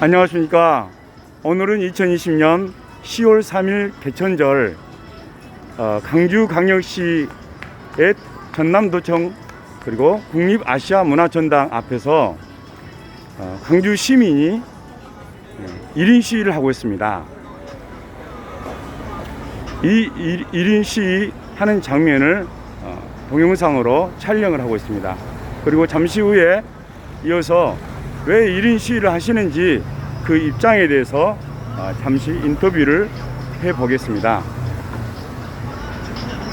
안녕하십니까. 오늘은 2020년 10월 3일 개천절 어, 강주광역시의 전남도청 그리고 국립아시아문화전당 앞에서 어, 강주 시민이 1인 시위를 하고 있습니다. 이 1인 시위 하는 장면을 어, 동영상으로 촬영을 하고 있습니다. 그리고 잠시 후에 이어서 왜 1인 시위를 하시는지 그 입장에 대해서 어, 잠시 인터뷰를 해 보겠습니다.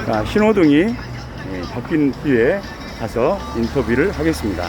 자, 신호등이 예, 바뀐 뒤에 가서 인터뷰를 하겠습니다.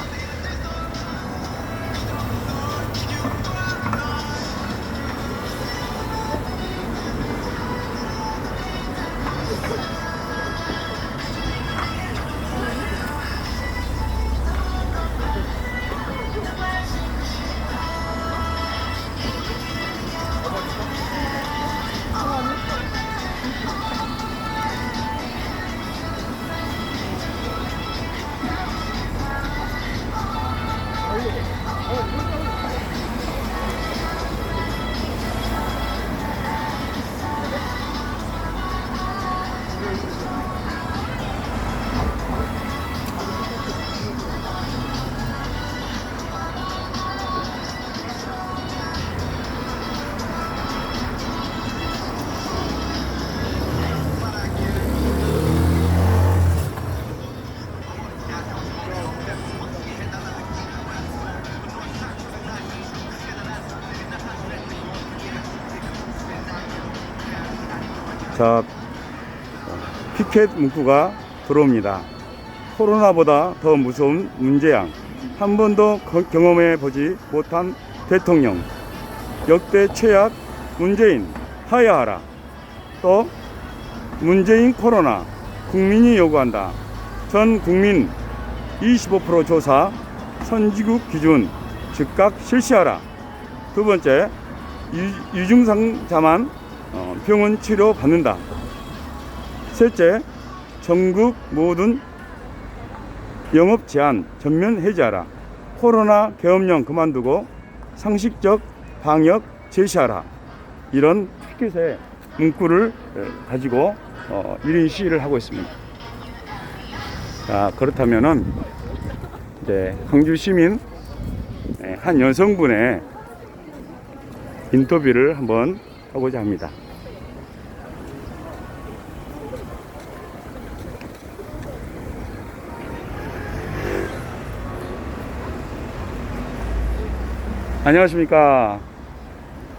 자, 피켓 문구가 들어옵니다. 코로나보다 더 무서운 문재양. 한 번도 거- 경험해 보지 못한 대통령. 역대 최악 문재인 하야하라. 또 문재인 코로나 국민이 요구한다. 전 국민 25% 조사 선지국 기준 즉각 실시하라. 두 번째 유, 유증상자만 어, 병원 치료 받는다. 셋째, 전국 모든 영업 제한 전면 해제하라. 코로나 계엄령 그만두고 상식적 방역 제시하라. 이런 피켓의 문구를 에, 가지고 어, 1인 시위를 하고 있습니다. 자, 그렇다면은 이제 광주 시민 에, 한 여성분의 인터뷰를 한번 하고자 합니다. 안녕하십니까.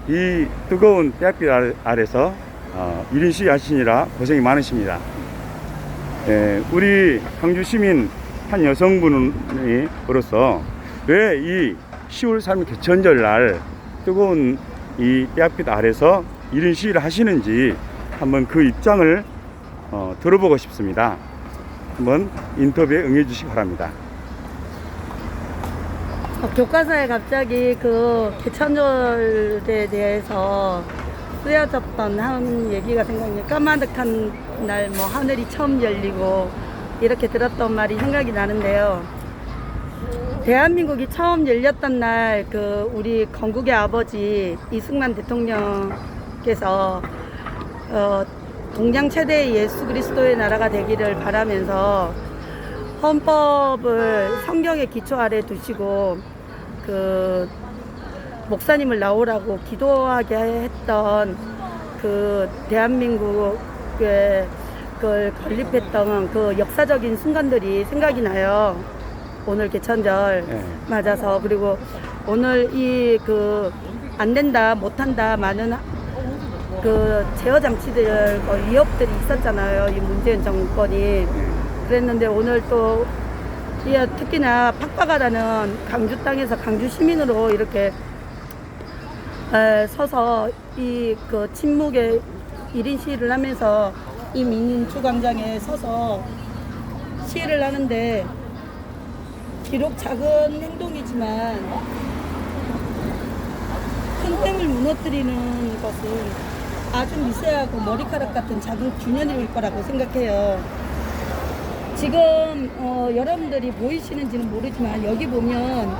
이 뜨거운 아래- 아래서 어, 1인 시위 하시느라 고생이 많으십니다. 예, 우리 광주 시민 한 여성분으로서 왜 이 10월 3일 개천절 날 뜨거운 이 떼약빛 아래서 1인 시위를 하시는지 한번 그 입장을 어, 들어보고 싶습니다. 한번 인터뷰에 응해 주시기 바랍니다. 어, 교과서에 갑자기 그 개천절에 대해서 쓰여졌던 한 얘기가 생각나요. 까마득한 날 뭐 하늘이 처음 열리고 이렇게 들었던 말이 생각이 나는데요. 대한민국이 처음 열렸던 날 그 우리 건국의 아버지 이승만 대통령께서 어, 동양 최대의 예수 그리스도의 나라가 되기를 바라면서 헌법을 성경의 기초 아래 두시고 그 목사님을 나오라고 기도하게 했던 그 대한민국에 그걸 건립했던 그 역사적인 순간들이 생각이 나요. 오늘 개천절 예. 맞아서 그리고 오늘 이 그 안 된다 못한다 많은 그 제어 장치들 그 위협들이 있었잖아요. 이 문재인 정권이 그랬는데 오늘 또이 특히나 팍팍하다는 강주 땅에서 강주 시민으로 이렇게 에, 서서 이 그 침묵의 1인 시위를 하면서 이 민주 광장에 서서 시위를 하는데 비록 작은 행동이지만 큰 댐을 무너뜨리는 것은 아주 미세하고 머리카락 같은 작은 균열일 거라고 생각해요. 지금 어, 여러분들이 보이시는지는 모르지만 여기 보면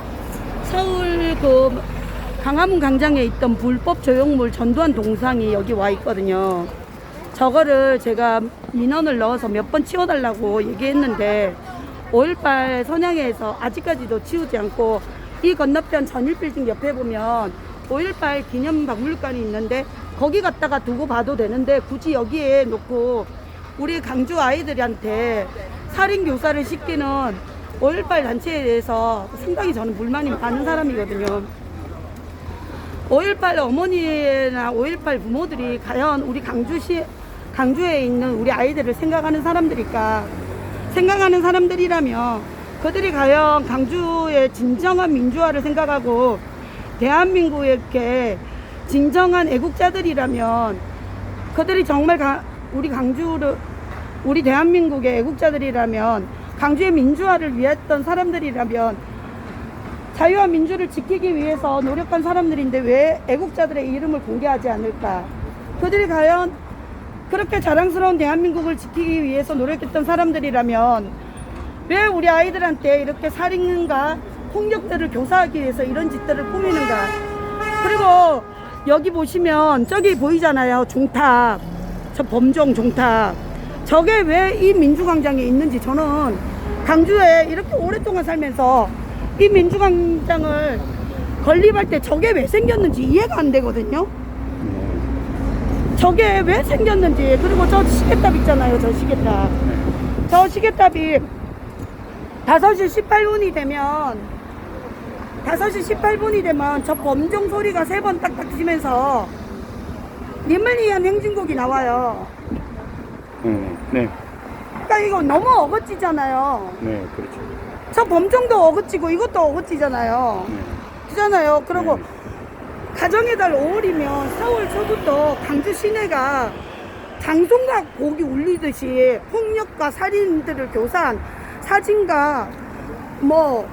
서울 그 광화문 광장에 있던 불법 조형물 전두환 동상이 여기 와 있거든요. 저거를 제가 민원을 넣어서 몇 번 치워달라고 얘기했는데 5.18 선양에서 아직까지도 치우지 않고 이 건너편 전일빌딩 옆에 보면 5.18 기념 박물관이 있는데 거기 갖다가 두고 봐도 되는데 굳이 여기에 놓고 우리 강주 아이들한테 살인 교사를 시키는 5.18 단체에 대해서 상당히 저는 불만이 많은 사람이거든요. 5.18 어머니나 5.18 부모들이 과연 우리 강주시, 강주에 있는 우리 아이들을 생각하는 사람들일까? 생각하는 사람들이라면 그들이 과연 강주의 진정한 민주화를 생각하고 대한민국의 이렇게 진정한 애국자들이라면 그들이 정말 가- 우리 강주를 우리 대한민국의 애국자들이라면 강주의 민주화를 위했던 사람들이라면 자유와 민주를 지키기 위해서 노력한 사람들인데 왜 애국자들의 이름을 공개하지 않을까? 그들이 과연 그렇게 자랑스러운 대한민국을 지키기 위해서 노력했던 사람들이라면 왜 우리 아이들한테 이렇게 살인과 폭력들을 교사하기 위해서 이런 짓들을 꾸미는가? 그리고 여기 보시면 저기 보이잖아요. 종탑. 저 범종 종탑. 저게 왜 이 민주광장에 있는지 저는 강주에 이렇게 오랫동안 살면서 이 민주광장을 건립할 때 저게 왜 생겼는지 이해가 안 되거든요. 저게 왜 생겼는지 그리고 저 시계탑 있잖아요. 저 시계탑. 저 시계탑이 5시 18분이 되면 5시 18분이 되면 저 범종 소리가 세 번 딱딱 치면서 님을 위한 행진곡이 나와요. 네, 네, 그러니까 이거 너무 어거지잖아요. 네, 그렇죠. 저 범종도 어거지고 이것도 어거지잖아요. 네. 그잖아요. 그리고 네. 가정의 달 5월이면 4월 초부터 강주 시내가 장송각 곡이 울리듯이 폭력과 살인들을 교사한 사진과 뭐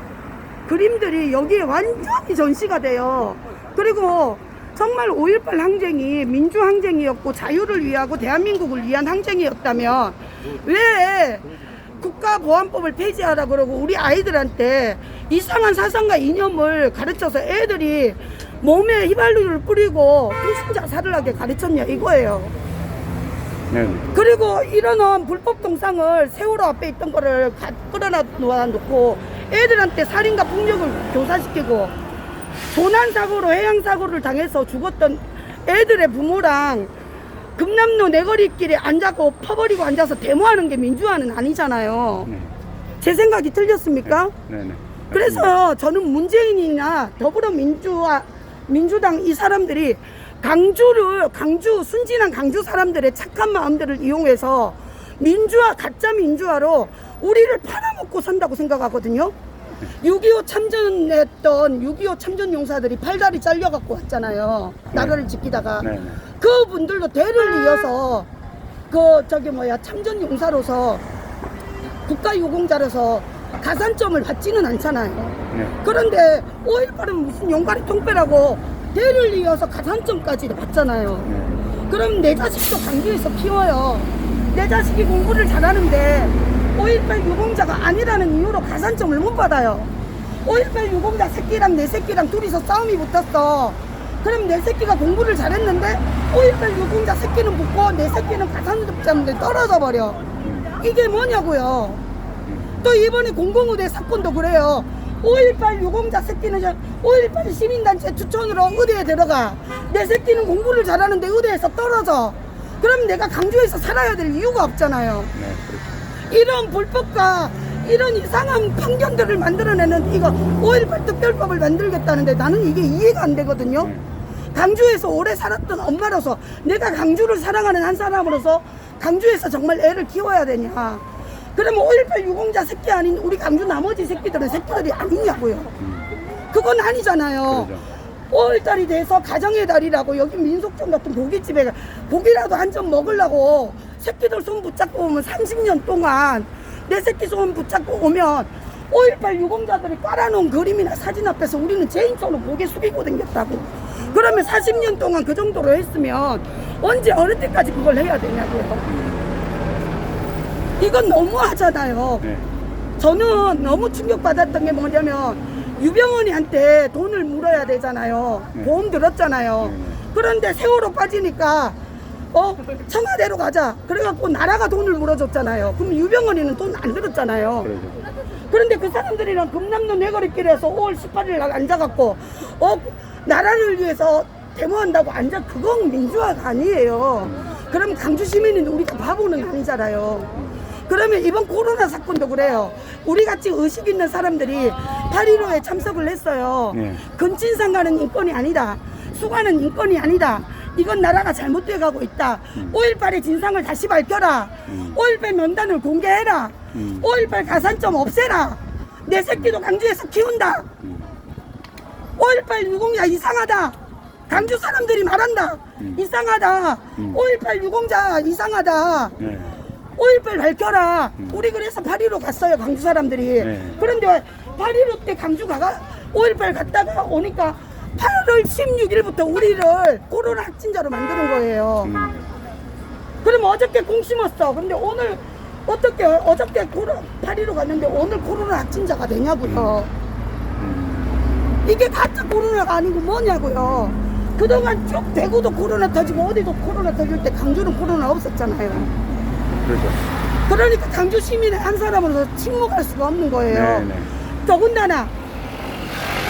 그림들이 여기에 완전히 전시가 돼요. 그리고 정말 5.18 항쟁이 민주항쟁이었고 자유를 위하고 대한민국을 위한 항쟁이었다면 왜 국가보안법을 폐지하라 그러고 우리 아이들한테 이상한 사상과 이념을 가르쳐서 애들이 몸에 휘발유를 뿌리고 중심 자살을 하게 가르쳤냐 이거예요. 네, 네. 그리고 이런 불법 동상을 세월호 앞에 있던 거를 가- 끌어놔 놓고 애들한테 살인과 폭력을 교사시키고 조난 사고로 해양 사고를 당해서 죽었던 애들의 부모랑 금남로 내거리길에 앉아고 퍼버리고 앉아서 데모하는 게 민주화는 아니잖아요. 네. 제 생각이 틀렸습니까? 네, 네. 그래서 저는 문재인이나 더불어민주화 민주당 이 사람들이 강주를 강주 순진한 강주 사람들의 착한 마음들을 이용해서 민주화 가짜 민주화로 우리를 팔아먹고 산다고 생각하거든요. 6.25 참전했던 6.25 참전 용사들이 팔다리 잘려갖고 왔잖아요. 나라를 지키다가 네, 네. 그분들도 대를 이어서 그 저기 뭐야 참전 용사로서 국가 유공자로서 가산점을 받지는 않잖아요. 네. 그런데 5.18은 무슨 용가리 통배라고 대를 이어서 가산점까지 받잖아요. 네. 그럼 내 자식도 강주에서 키워요. 내 자식이 공부를 잘하는데 5.18 유공자가 아니라는 이유로 가산점을 못 받아요. 5.18 유공자 새끼랑 내 새끼랑 둘이서 싸움이 붙었어. 그럼 내 새끼가 공부를 잘했는데 5.18 유공자 새끼는 붙고 내 새끼는 가산점인데 떨어져 버려. 이게 뭐냐고요. 또 이번에 공공의대 사건도 그래요. 5.18 유공자 새끼는 5.18 시민단체 추천으로 의대에 들어가. 내 새끼는 공부를 잘하는데 의대에서 떨어져. 그럼 내가 강주에서 살아야 될 이유가 없잖아요. 네, 그렇죠. 이런 불법과 이런 이상한 편견들을 만들어내는 이거 5.18 특별법을 만들겠다는데 나는 이게 이해가 안 되거든요. 네. 강주에서 오래 살았던 엄마로서 내가 강주를 사랑하는 한 사람으로서 강주에서 정말 애를 키워야 되냐. 그러면 5.18 유공자 새끼 아닌 우리 강주 나머지 새끼들은 새끼들이 아니냐고요. 그건 아니잖아요. 그러죠. 5월달이 돼서 가정의 달이라고 여기 민속촌 같은 고깃집에 고기라도 한 점 먹으려고 새끼들 손 붙잡고 오면 30년 동안 내 새끼 손 붙잡고 오면 5.18 유공자들이 깔아놓은 그림이나 사진 앞에서 우리는 제인처럼 고개 숙이고 댕겼다고. 그러면 40년 동안 그 정도로 했으면 언제 어느 때까지 그걸 해야 되냐고요. 이건 너무하잖아요. 네. 저는 너무 충격받았던 게 뭐냐면 유병원이한테 돈을 물어야 되잖아요. 네. 보험 들었잖아요. 네, 네. 그런데 세월호 빠지니까 어 청와대로 가자. 그래갖고 나라가 돈을 물어줬잖아요. 그럼 유병원이는 돈 안 들었잖아요. 그러죠. 그런데 그 사람들이랑 금남로 내거리길에서 5월 18일 날 앉아갖고 어 나라를 위해서 데모한다고 앉아 그건 민주화가 아니에요. 그럼 강주 시민은 우리가 바보는 아니잖아요. 그러면 이번 코로나 사건도 그래요. 우리 같이 의식 있는 사람들이 8.15에 참석을 했어요. 네. 근친상 가는 인권이 아니다. 수가는 인권이 아니다. 이건 나라가 잘못돼 가고 있다. 5.18의 진상을 다시 밝혀라. 음. 5.18 명단을 공개해라. 음. 5.18 가산점 없애라. 내 새끼도 강주에서 키운다. 음. 5.18 유공자 이상하다. 강주 사람들이 말한다. 음. 이상하다. 음. 5.18 유공자 이상하다. 네. 5.18 밝혀라. 음. 우리 그래서 8.15 갔어요, 강주 사람들이. 네. 그런데 8.15 때 강주 가가 5.18 갔다가 오니까 8월 16일부터 우리를 코로나 확진자로 만드는 거예요. 음. 그럼 어저께 공 심었어. 근데 오늘 어떻게 어저께 코로 8.15 갔는데 오늘 코로나 확진자가 되냐고요. 음. 이게 가짜 코로나가 아니고 뭐냐고요. 그동안 쭉 대구도 코로나 터지고 어디도 코로나 터질 때 강주는 코로나 없었잖아요. 그렇죠. 그러니까 강주 시민의 한 사람으로서 침묵할 수가 없는 거예요. 네, 네. 더군다나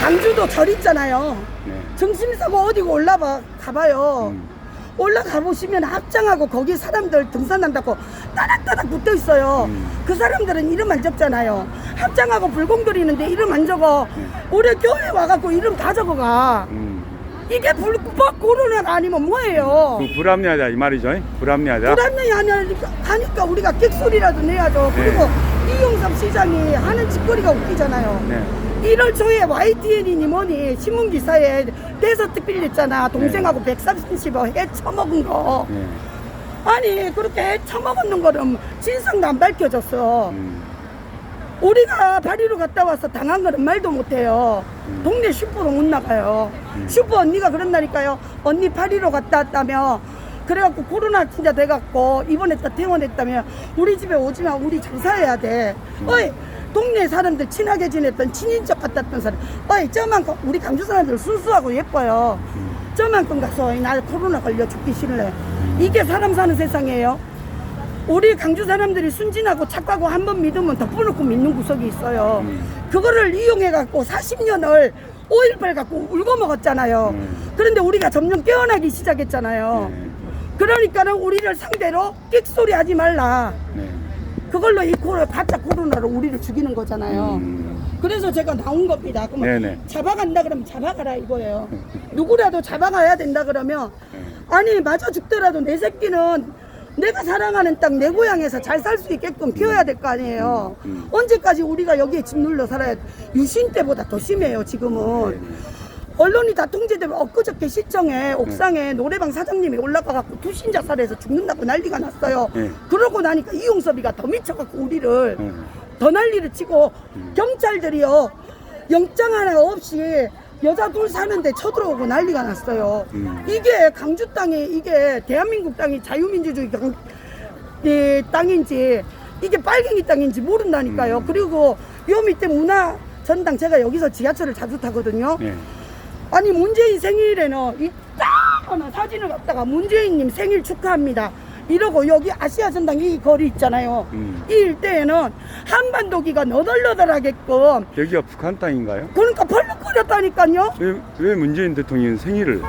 강주도 절 있잖아요. 네. 정신사고 어디고 올라봐 가봐요. 음. 올라가 보시면 합장하고 거기 사람들 등산한다고 따닥따닥 붙어 있어요. 음. 그 사람들은 이름 안 적잖아요. 합장하고 불공 들이는데 이름 안 적어. 네. 우리 교회 와갖고 이름 다 적어가. 음. 이게 불법 코로나가 아니면 뭐예요? 그 불합리하다 이 말이죠. 불합리하다. 불안이 하니까, 하니까 우리가 객소리라도 내야죠. 네. 그리고 이용섭 시장이 하는 짓거리가 웃기잖아요. 네. 1월 초에 YTN이니 뭐니 신문 기사에 대서특 빌렸잖아. 동생하고 130억 해 처먹은 거. 네. 아니 그렇게 해 처먹는 거는 진상도 안 밝혀졌어. 음. 우리가 파리로 갔다 와서 당한 거는 말도 못해요. 음. 동네 슈퍼로 못 나가요. 음. 슈퍼 언니가 그런다니까요. 언니 파리로 갔다 왔다며. 그래갖고 코로나 진짜 돼갖고 입원했다 퇴원했다며 우리 집에 오지마 우리 장사해야 돼. 음. 어이 동네 사람들 친하게 지냈던 친인척 같았던 사람. 어이 저만큼 우리 강주 사람들 순수하고 예뻐요. 음. 저만큼 가서 나 코로나 걸려 죽기 싫래. 이게 사람 사는 세상이에요. 우리 강주 사람들이 순진하고 착하고 한 번 믿으면 덮어놓고 믿는 구석이 있어요. 음. 그거를 이용해갖고 40년을 5.18 갖고 울고 먹었잖아요. 음. 그런데 우리가 점점 깨어나기 시작했잖아요. 네. 그러니까는 우리를 상대로 끽소리 하지 말라. 네. 그걸로 이 코로 가짜 코로나로 우리를 죽이는 거잖아요. 음. 그래서 제가 나온 겁니다. 그러면 네네. 잡아간다 그러면 잡아가라 이거예요. 누구라도 잡아가야 된다 그러면 네. 아니 맞아 죽더라도 내 새끼는 내가 사랑하는 땅 내 고향에서 잘 살 수 있게끔 키워야 될 거 아니에요. 음, 음. 언제까지 우리가 여기에 짓눌러 살아야 돼? 유신 때보다 더 심해요 지금은. 네. 언론이 다 통제되면 엊그저께 시청에 옥상에 노래방 사장님이 올라가갖고 투신 자 살해서 죽는다고 난리가 났어요. 네. 그러고 나니까 이용섭이가 더 미쳐갖고 우리를 네. 더 난리를 치고 경찰들이요 영장 하나 없이 여자 둘 사는데 쳐들어오고 난리가 났어요. 음. 이게 강주 땅이 이게 대한민국 땅이 자유민주주의 강, 이 땅인지 이게 빨갱이 땅인지 모른다니까요. 음. 그리고 요 밑에 문화 전당 제가 여기서 지하철을 자주 타거든요. 네. 아니 문재인 생일에는 이따가나 사진을 갖다가 문재인님 생일 축하합니다. 이러고 여기 아시아 전당 이 거리 있잖아요. 음. 이 일대에는 한반도기가 너덜너덜하게끔 여기가 북한 땅인가요? 그러니까 벌룩거렸다니까요. 왜, 왜 문재인 대통령 생일을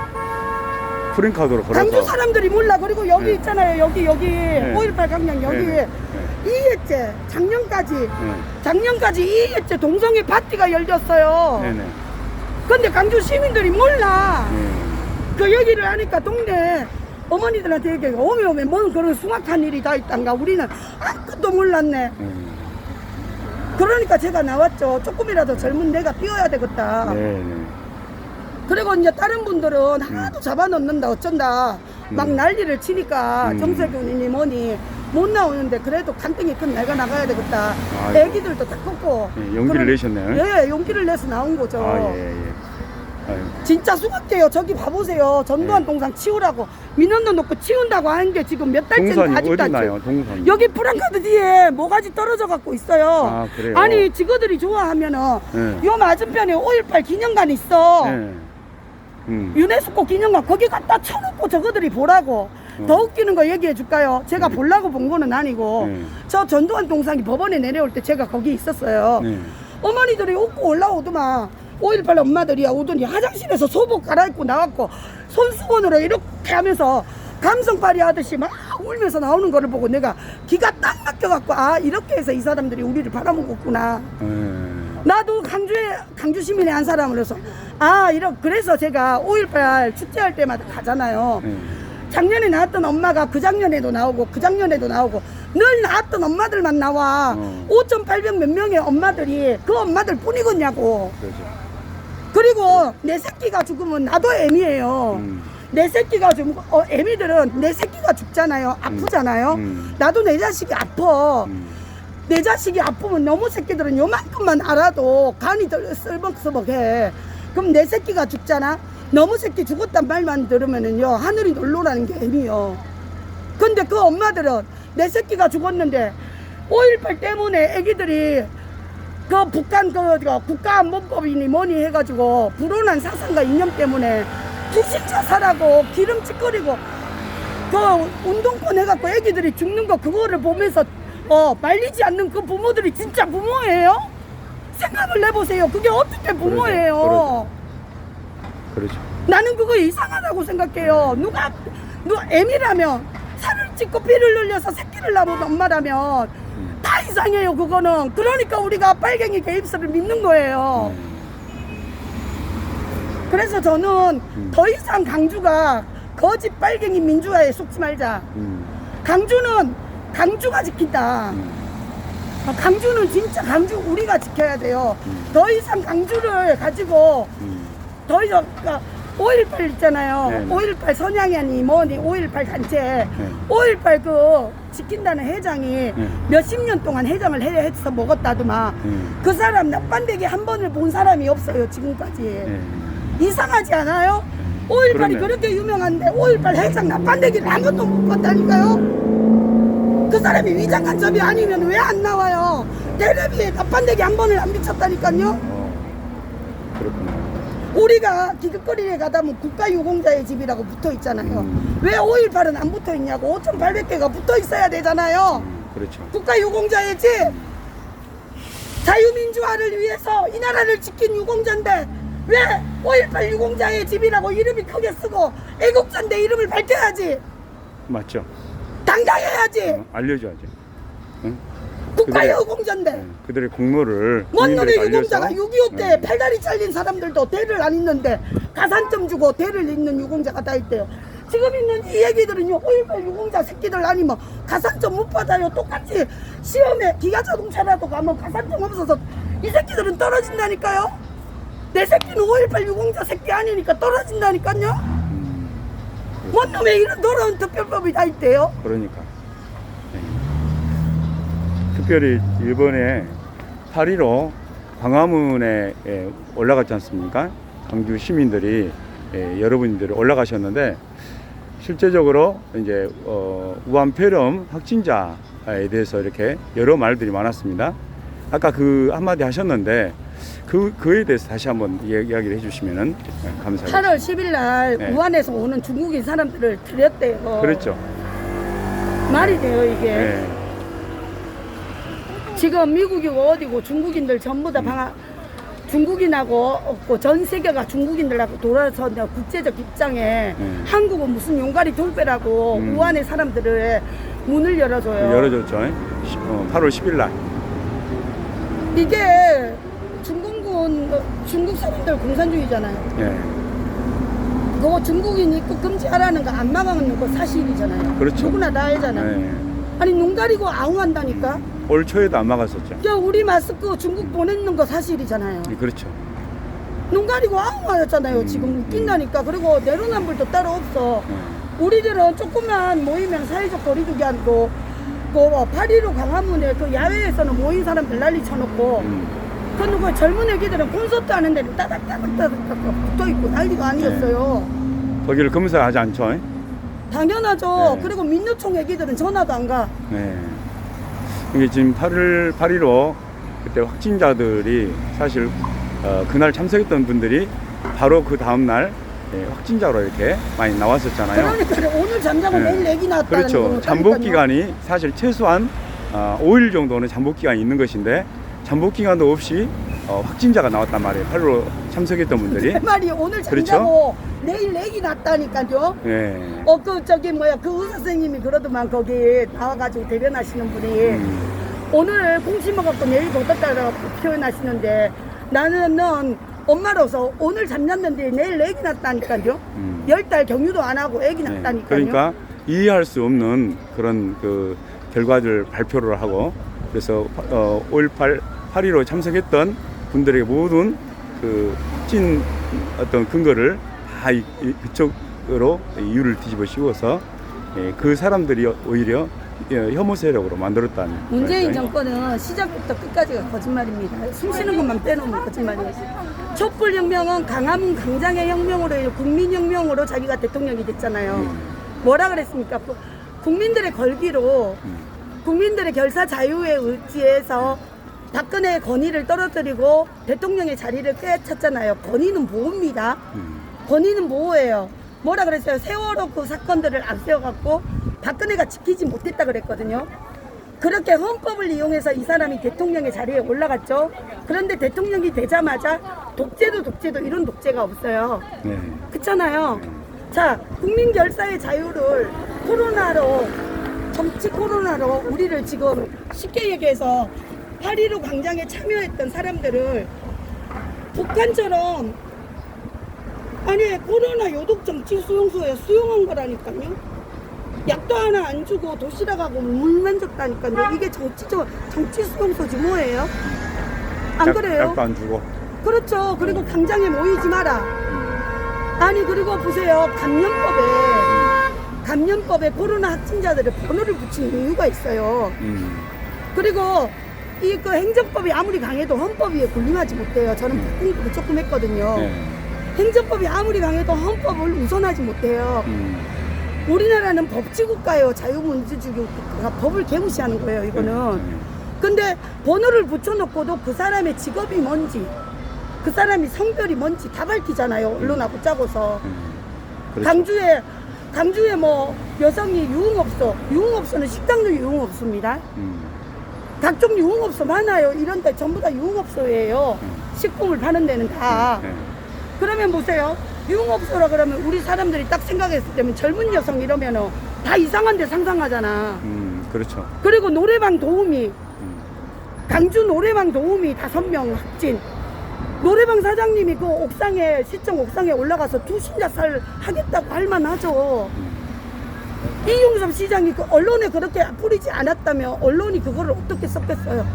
프랭카드로 걸어서 강주 사람들이 몰라. 그리고 여기 네. 있잖아요. 여기 여기 네. 5.18 강양 여기 네. 이해째 작년까지 네. 작년까지 이해째 동성애 파티가 열렸어요. 네. 네. 근데 강주 시민들이 몰라. 네. 그 얘기를 하니까 동네 어머니들한테 얘기해 오면 오면 뭔 그런 숭악한 일이 다 있단가 우리는 아무것도 몰랐네 네. 그러니까 제가 나왔죠 조금이라도 젊은 내가 뛰어야 되겠다 네. 네. 그리고 이제 다른 분들은 하도 잡아놓는다 어쩐다 막 음. 난리를 치니까 음. 정세균이니 뭐니 못 나오는데 그래도 간땡이 큰 내가 나가야 되겠다 아이고. 애기들도 다 컸고 예, 용기를 내셨네요. 예 용기를 내서 나온 거죠 아, 예, 예. 진짜 수박대요. 저기 봐보세요. 전두환 네. 동상 치우라고 민원도 놓고 치운다고 하는데 지금 몇 달째인데 동선이 아직도 어디 안 치워. 나요? 동선. 여기 프랑카드 뒤에 모가지 떨어져 갖고 있어요. 아, 그래요? 아니 지그들이 좋아하면은 네. 요 맞은편에 5.18 기념관 있어. 네. 음. 유네스코 기념관 거기 갖다 쳐놓고 저거들이 보라고. 어. 더 웃기는 거 얘기해 줄까요? 제가 네. 보려고 본 거는 아니고 네. 저 전두환 동상이 법원에 내려올 때 제가 거기 있었어요. 네. 어머니들이 웃고 올라오더만 5.18 엄마들이야 오더니 화장실에서 소복 갈아입고 나왔고 손수건으로 이렇게 하면서 감성팔이 하듯이 막 울면서 나오는 거를 보고 내가 기가 딱 막혀갖고 아 이렇게 해서 이 사람들이 우리를 바라먹었구나 네. 나도 강주에 강주 시민의 한 사람으로서 아 이런 그래서 제가 5.18 축제할 때마다 가잖아요 네. 작년에 나왔던 엄마가 그 작년에도 나오고 그 작년에도 나오고 늘 나왔던 엄마들만 나와 어. 5,800 몇 명의 엄마들이 그 엄마들 뿐이겠냐고 그렇죠. 그리고 내 새끼가 죽으면 나도 애미예요. 음. 내 새끼가 죽으면 어, 애미들은 내 새끼가 죽잖아요. 아프잖아요. 음. 나도 내 자식이 아파. 음. 내 자식이 아프면 너무 새끼들은 요만큼만 알아도 간이 덜 쓸벅쓸벅해. 그럼 내 새끼가 죽잖아? 너무 새끼 죽었단 말만 들으면은요 하늘이 놀로라는 게 애미요. 근데 그 엄마들은 내 새끼가 죽었는데 5.18 때문에 애기들이 그 북한 그, 그 국가안보법이니 뭐니 해가지고 불온한 사상과 이념 때문에 기식 자살하고 기름칠거리고 그 운동권 해갖고 애기들이 죽는 거 그거를 보면서 어 말리지 않는 그 부모들이 진짜 부모예요? 생각을 해보세요. 그게 어떻게 부모예요? 그렇죠. 나는 그거 이상하다고 생각해요. 누가 누가 애미라면 살을 찢고 피를 흘려서 새끼를 낳은 엄마라면 음. 다 이상해요. 그거는 그러니까 우리가 빨갱이 개입설을 믿는 거예요. 음. 그래서 저는 음. 더 이상 강주가 거짓 빨갱이 민주화에 속지 말자. 음. 강주는 강주가 지킨다. 음. 어, 강주는 진짜 강주 우리가 지켜야 돼요. 음. 더 이상 강주를 가지고 음. 더 이상 그러니까 5.18 있잖아요. 네. 5.18 선양이니 뭐니 5.18 단체. 네. 5.18 그 지킨다는 회장이 네. 몇십 년 동안 회장을 해- 해서 먹었다더만 음. 그 사람 나빤데기 한 번을 본 사람이 없어요 지금까지. 네. 이상하지 않아요? 5.18이 그러네. 그렇게 유명한데 5.18 회장 나빤데기를 한 번도 못 봤다니까요? 그 사람이 위장 간첩이 아니면 왜 안 나와요? 텔레비에 나빤데기 한 번을 안 비쳤다니까요? 어. 그렇구나. 우리가 기득거리에 가다 보면 국가유공자의 집이라고 붙어 있잖아요. 음. 왜 5.18은 안 붙어 있냐고 5,800개가 붙어 있어야 되잖아요. 음. 그렇죠. 국가유공자의 집 자유민주화를 위해서 이 나라를 지킨 유공자인데 왜 5.18 유공자의 집이라고 이름이 크게 쓰고 애국자인데 이름을 밝혀야지 맞죠. 당당해야지 어, 알려줘야죠. 응? 국가유공자인데 네. 그들의 공로를 뭔 놈의 국민들에게 유공자가 알려서 6.25 때 네. 팔다리 잘린 사람들도 대를 안 있는데 가산점 주고 대를 잇는 유공자가 다 있대요. 지금 있는 이 얘기들은요, 5.18 유공자 새끼들 아니면 가산점 못 받아요. 똑같이 시험에 기가자동차라도 가면 가산점 없어서 이 새끼들은 떨어진다니까요. 내 새끼는 5.18 유공자 새끼 아니니까 떨어진다니까요. 음. 뭔 놈의 이런 더러운 특별법이 다 있대요. 그러니까. 네. 특별히 이번에 8.15 광화문에 예, 올라갔지 않습니까? 광주 시민들이 예, 여러분들이 올라가셨는데 실제적으로 이제 어, 우한폐렴 확진자에 대해서 이렇게 여러 말들이 많았습니다. 아까 그 한마디 하셨는데 그 그에 대해서 다시 한번 이야- 이야기를 해주시면은 예, 감사하겠습니다. 8월 10일 날 네. 우한에서 오는 중국인 사람들을 들였대요. 그렇죠. 말이 돼요, 이게. 예. 지금 미국이고 어디고 중국인들 전부 음. 다 방학 중국인하고 없고 전 세계가 중국인들하고 돌아서 이제 국제적 입장에 음. 한국은 무슨 용가리 동배라고 음. 우한의 사람들을 문을 열어줘요. 열어줬죠. 시- 어, 8월 10일 날. 이게 중공군 어, 중국 사람들 공산주의잖아요. 예. 그거 중국인 입국 금지하라는 거 안 막아놓는 거 사실이잖아요. 그렇죠. 누구나 다 알잖아요. 예. 아니 눈 가리고 아웅한다니까. 올 초에도 안 막았었죠. 야 우리 마스크 중국 보내는 거 사실이잖아요. 예, 그렇죠. 눈 가리고 아웅 하였잖아요. 음, 지금 웃긴다니까. 그리고 내로남불도 따로 없어. 예. 우리들은 조금만 모이면 사회적 거리두기 하고 그 8.15 광화문에 그 야외에서는 모인 사람들 난리 쳐놓고 음, 그 누구 젊은 애기들은 콘서트 하는데 따닥따닥따닥 붙어 있고 난리가 아니었어요. 거기를 검사하지 않죠. 당연하죠. 네. 그리고 민노총 애기들은 전화도 안 가. 네. 이게 지금 8월 8일로 그때 확진자들이 사실 어, 그날 참석했던 분들이 바로 그 다음 날 예, 확진자로 이렇게 많이 나왔었잖아요. 그러니까 오늘 잠자고 네. 내일 애기 낳았다는 그렇죠. 잠복. 기간이 사실 최소한 어, 5일 정도는 잠복 기간이 있는 것인데 잠복 기간도 없이 어, 확진자가 나왔단 말이에요. 8로 참석했던 분들이. 내 말이 오늘 그렇죠. 내일 애기 낳았다니까요. 네. 어 그 저기 뭐야 그 의사 선생님이 그러더만 거기 나와가지고 대변하시는 분이 음, 오늘 콩 심어갖고 내일 뒀다라고 표현하시는데 나는 넌 엄마로서 오늘 잠잤는데 내일 애기 낳았다니까요. 음. 열 달 경유도 안 하고 애기 네. 낳았다니까요. 그러니까 이해할 수 없는 그런 그 결과들 발표를 하고 그래서 어, 5.18 8.15 참석했던 분들에게 모든 그 찐 어떤 근거를 다 그쪽으로 이유를 뒤집어 씌워서 예, 그 사람들이 오히려 예, 혐오 세력으로 만들었다는 문재인 거니까요. 정권은 시작부터 끝까지가 거짓말입니다. 숨 쉬는 것만 빼놓으면 거짓말이에요. 촛불혁명은 강함 강장의 혁명으로 국민혁명으로 자기가 대통령이 됐잖아요. 뭐라 그랬습니까? 그 국민들의 걸기로 음. 국민들의 결사 자유에 의지해서 박근혜의 권위를 떨어뜨리고 대통령의 자리를 꿰찼잖아요. 권위는 보호입니다. 음, 권위는 보호예요. 뭐라 그랬어요? 세월호 그 사건들을 앞세워갖고 박근혜가 지키지 못했다 그랬거든요. 그렇게 헌법을 이용해서 이 사람이 대통령의 자리에 올라갔죠. 그런데 대통령이 되자마자 독재도 독재도 이런 독재가 없어요. 네. 그렇잖아요. 자, 국민 결사의 자유를 코로나로 정치 코로나로 우리를 지금 쉽게 얘기해서 8.15 광장에 참여했던 사람들을 북한처럼 아니 코로나 요독 정치 수용소에 수용한 거라니까요. 약도 하나 안 주고 도시락하고 물만 줬다니까요. 이게 정치적 정치 수용소지 뭐예요? 안 약- 그래요? 약도 안 주고. 그렇죠. 그리고 광장에 모이지 마라. 아니 그리고 보세요. 감염법에 감염법에 코로나 확진자들의 번호를 붙인 이유가 있어요. 음, 그리고 이 그 행정법이 아무리 강해도 헌법 위에 군림하지 못해요. 저는 공부를 조금 했거든요. 네. 행정법이 아무리 강해도 헌법을 우선하지 못해요. 음, 우리나라는 법치국가예요. 자유민주주의 국가가 법을 개무시하는 거예요. 이거는. 네. 근데 번호를 붙여놓고도 그 사람의 직업이 뭔지, 그 사람이 성별이 뭔지 다 밝히잖아요. 언론하고 짜고서. 음, 그렇죠. 강주에, 강주에 뭐 여성이 유흥업소, 유흥업소는 식당도 유흥업소입니다. 음, 각종 유흥업소 많아요. 이런 데 전부 다 유흥업소예요. 음. 식품을 파는 데는 다. 네. 그러면 보세요. 유흥업소라 그러면 우리 사람들이 딱 생각했을 때면 젊은 여성 이러면은 다 이상한 데 상상하잖아. 음, 그렇죠. 그리고 노래방 도우미, 음, 강주 노래방 도우미 다섯 명 확진. 노래방 사장님이 그 옥상에 시청 옥상에 올라가서 투신자살 하겠다고 할 만하죠. 음. 이용섭 시장이 그 언론에 그렇게 뿌리지 않았다면 언론이 그거를 어떻게 썼겠어요?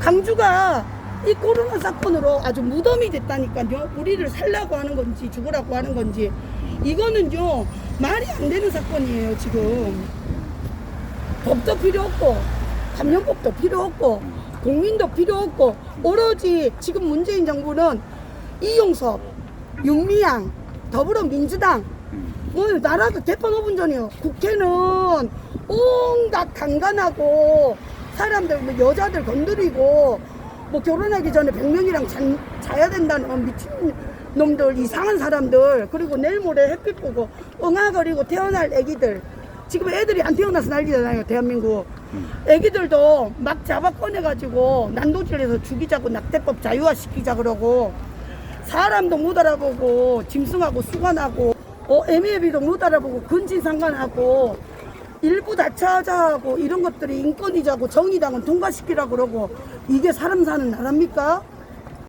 강주가 이 코로나 사건으로 아주 무덤이 됐다니까요. 우리를 살라고 하는 건지 죽으라고 하는 건지 이거는요 말이 안 되는 사건이에요 지금. 법도 필요 없고 감염법도 필요 없고 국민도 필요 없고 오로지 지금 문재인 정부는 이용섭, 윤미향, 더불어민주당 음. 오늘 나라가 개판 5분 전이요. 국회는 온갖 강간하고 사람들 뭐 여자들 건드리고 뭐 결혼하기 전에 100명이랑 자, 자야 된다는 미친 놈들 이상한 사람들. 그리고 내일 모레 햇빛 보고 엉아거리고 태어날 애기들. 지금 애들이 안 태어나서 난리잖아요 대한민국. 애기들도 막 잡아 꺼내가지고 난도질해서 죽이자고 낙태법 자유화시키자 그러고 사람도 못 알아보고 짐승하고 수관하고 어, 애매비도 못 알아보고 근친상간하고 일부 다차하자고 이런 것들이 인권이자고 정의당은 통과시키라 그러고 이게 사람 사는 나라입니까?